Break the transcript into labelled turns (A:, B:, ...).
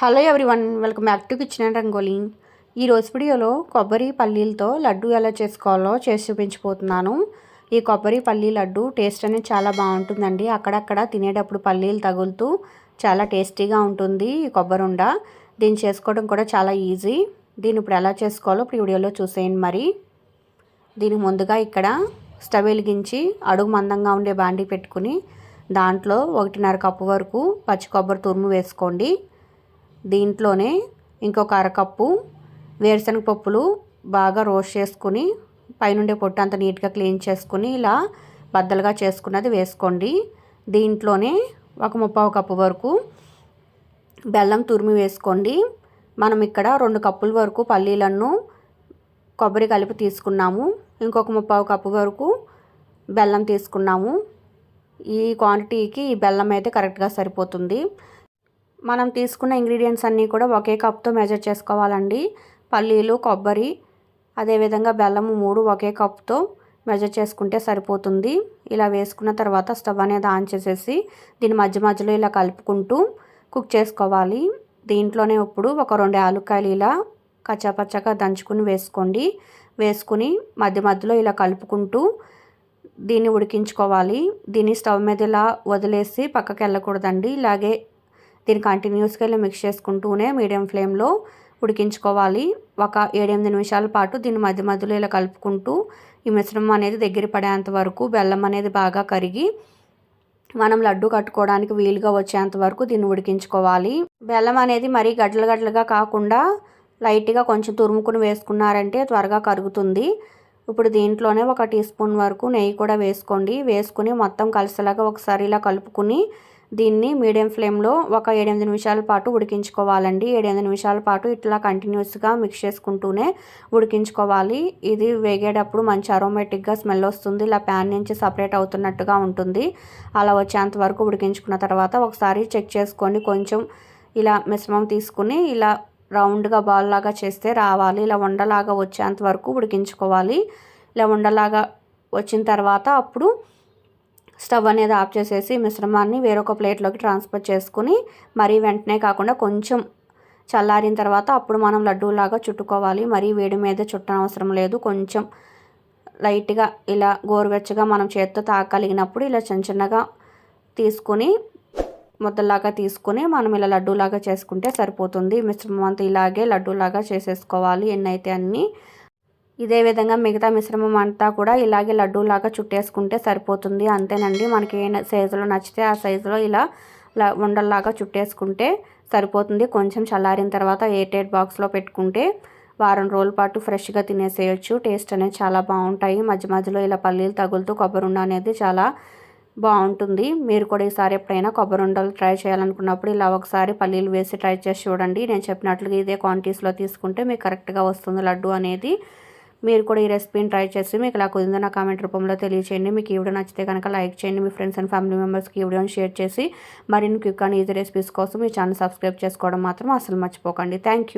A: Hello everyone welcome back to kitchen Rangoli. ఈ రోజు వీడియోలో కొబ్బరి పల్లీలతో లడ్డు ఎలా చేసుకోవాలో చేసి చూపించిపోతున్నాను ఈ కొబ్బరి పల్లీ లడ్డు టేస్ట్ అనేది చాలా బాగుంటుందండి. అక్కడక్కడ తినేటప్పుడు పల్లీలు తగులుతూ చాలా టేస్టీగా ఉంటుంది ఈ కొబ్బరి ఉండ. దీన్ని చేసుకోవడం కూడా చాలా ఈజీ. దీన్ని ఇప్పుడు ఎలా చేసుకోవాలో ఇప్పుడు వీడియోలో చూసేయండి మరి. దీనికి ముందుగా ఇక్కడ స్టవ్ వెలిగించి అడుగు మందంగా ఉండే బాండీ పెట్టుకుని దాంట్లో ఒకటిన్నర కప్పు వరకు పచ్చి కొబ్బరి తురుము వేసుకోండి. దీంట్లోనే ఇంకొక అరకప్పు వేరుశనగ పప్పులు బాగా రోస్ట్ చేసుకుని పైనుండే పొట్టు అంత నీట్గా క్లీన్ చేసుకుని ఇలా బద్దలుగా చేసుకున్నది వేసుకోండి. దీంట్లోనే ఒక ముప్పావు కప్పు వరకు బెల్లం తురిమి వేసుకోండి. మనం ఇక్కడ రెండు కప్పుల వరకు పల్లీలను కొబ్బరి కలిపి తీసుకున్నాము. ఇంకొక ముప్పావు కప్పు వరకు బెల్లం తీసుకున్నాము. ఈ క్వాంటిటీకి ఈ బెల్లం అయితే కరెక్ట్గా సరిపోతుంది. మనం తీసుకున్న ఇంగ్రీడియంట్స్ అన్నీ కూడా ఒకే కప్తో మెజర్ చేసుకోవాలండి. పల్లీలు కొబ్బరి అదేవిధంగా బెల్లము మూడు ఒకే కప్తో మెజర్ చేసుకుంటే సరిపోతుంది. ఇలా వేసుకున్న తర్వాత స్టవ్ అనేది ఆన్ చేసేసి దీని మధ్య మధ్యలో ఇలా కలుపుకుంటూ కుక్ చేసుకోవాలి. దీంట్లోనే ఇప్పుడు ఒక రెండు ఆలుకాయలు ఇలా కచ్చాపచ్చగా దంచుకుని వేసుకోండి. వేసుకుని మధ్య మధ్యలో ఇలా కలుపుకుంటూ దీన్ని ఉడికించుకోవాలి. దీన్ని స్టవ్ మీద ఇలా వదిలేసి పక్కకి వెళ్ళకూడదండి ఇలాగే దీన్ని కంటిన్యూస్గా ఇలా మిక్స్ చేసుకుంటూనే మీడియం ఫ్లేమ్లో ఉడికించుకోవాలి. ఒక ఏడెనిమిది నిమిషాల పాటు దీన్ని మధ్య మధ్యలో ఇలా కలుపుకుంటూ ఈ మిశ్రమం అనేది దగ్గర పడేంత వరకు బెల్లం అనేది బాగా కరిగి మనం లడ్డు కట్టుకోవడానికి వీలుగా వచ్చేంత వరకు దీన్ని ఉడికించుకోవాలి. బెల్లం అనేది మరీ గడ్డలు గడ్డలుగా కాకుండా లైట్గా కొంచెం తురుముకుని వేసుకున్నారంటే త్వరగా కరుగుతుంది. ఇప్పుడు దీంట్లోనే ఒక టీ స్పూన్ వరకు నెయ్యి కూడా వేసుకోండి. వేసుకుని మొత్తం కలిసేలాగా ఒకసారి ఇలా కలుపుకుని దీన్ని మీడియం ఫ్లేమ్లో ఒక ఏడెనిమిది నిమిషాల పాటు ఉడికించుకోవాలండి. ఏడెనిమిది నిమిషాల పాటు ఇట్లా కంటిన్యూస్గా మిక్స్ చేసుకుంటూనే ఉడికించుకోవాలి. ఇది వేగేటప్పుడు మంచి అరోమేటిక్గా స్మెల్ వస్తుంది. ఇలా ప్యాన్ నుంచి సపరేట్ అవుతున్నట్టుగా ఉంటుంది. అలా వచ్చేంత వరకు ఉడికించుకున్న తర్వాత ఒకసారి చెక్ చేసుకొని కొంచెం ఇలా మిశ్రమం తీసుకుని ఇలా రౌండ్గా బాల్ లాగా చేస్తే రావాలి. ఇలా ఉండలాగా వచ్చేంత వరకు ఉడికించుకోవాలి. ఇలా ఉండలాగా వచ్చిన తర్వాత అప్పుడు స్టవ్ అనేది ఆఫ్ చేసేసి మిశ్రమాన్ని వేరొక ప్లేట్లోకి ట్రాన్స్ఫర్ చేసుకుని మరీ వెంటనే కాకుండా కొంచెం చల్లారిన తర్వాత అప్పుడు మనం లడ్డూలాగా చుట్టుకోవాలి. మరీ వేడి మీద చుట్టనవసరం లేదు. కొంచెం లైట్గా ఇలా గోరువెచ్చగా మనం చేత్తో తాగలిగినప్పుడు ఇలా చిన్న చిన్నగా తీసుకొని ముద్దలాగా తీసుకొని మనం ఇలా లడ్డూలాగా చేసుకుంటే సరిపోతుంది. మిశ్రమం అంతా ఇలాగే లడ్డూలాగా చేసేసుకోవాలి. ఎన్నైతే అన్నీ ఇదే విధంగా మిగతా మిశ్రమం అంతా కూడా ఇలాగే లడ్డూలాగా చుట్టేసుకుంటే సరిపోతుంది. అంతేనండి. మనకి ఏ సైజులో నచ్చితే ఆ సైజులో ఇలా ఉండల్లాగా చుట్టేసుకుంటే సరిపోతుంది. కొంచెం చల్లారిన తర్వాత ఎయిట్ బాక్స్లో పెట్టుకుంటే వారం రోజుల పాటు ఫ్రెష్గా తినేసేయచ్చు. టేస్ట్ అనేది చాలా బాగుంటాయి. మధ్య మధ్యలో ఇలా పల్లీలు తగులుతూ కొబ్బరి ఉండ అనేది చాలా బాగుంటుంది. మీరు కూడా ఈసారి ఎప్పుడైనా కొబ్బరి ఉండలు ట్రై చేయాలనుకున్నప్పుడు ఇలా ఒకసారి పల్లీలు వేసి ట్రై చేసి చూడండి. నేను చెప్పినట్లుగా ఇదే క్వాంటిటీస్లో తీసుకుంటే మీకు కరెక్ట్గా వస్తుంది లడ్డు అనేది. మీరు కూడా ఈ రెసిపీని ట్రై చేసి మీకు ఇలా కుదిందో నా కామెంట్ రూపంలో తెలియచేయండి. మీకు ఈ వీడియో నచ్చితే కనుక లైక్ చేయండి. మీ ఫ్రెండ్స్ అండ్ ఫ్యామిలీ మెంబర్స్కి ఈ వీడియోని షేర్ చేసి మరిన్ని క్విక్ అండ్ ఈజీ రెసిపీస్ కోసం మీ ఛానల్ సబ్స్క్రైబ్ చేసుకోవడం మాత్రం అసలు మర్చిపోకండి. థ్యాంక్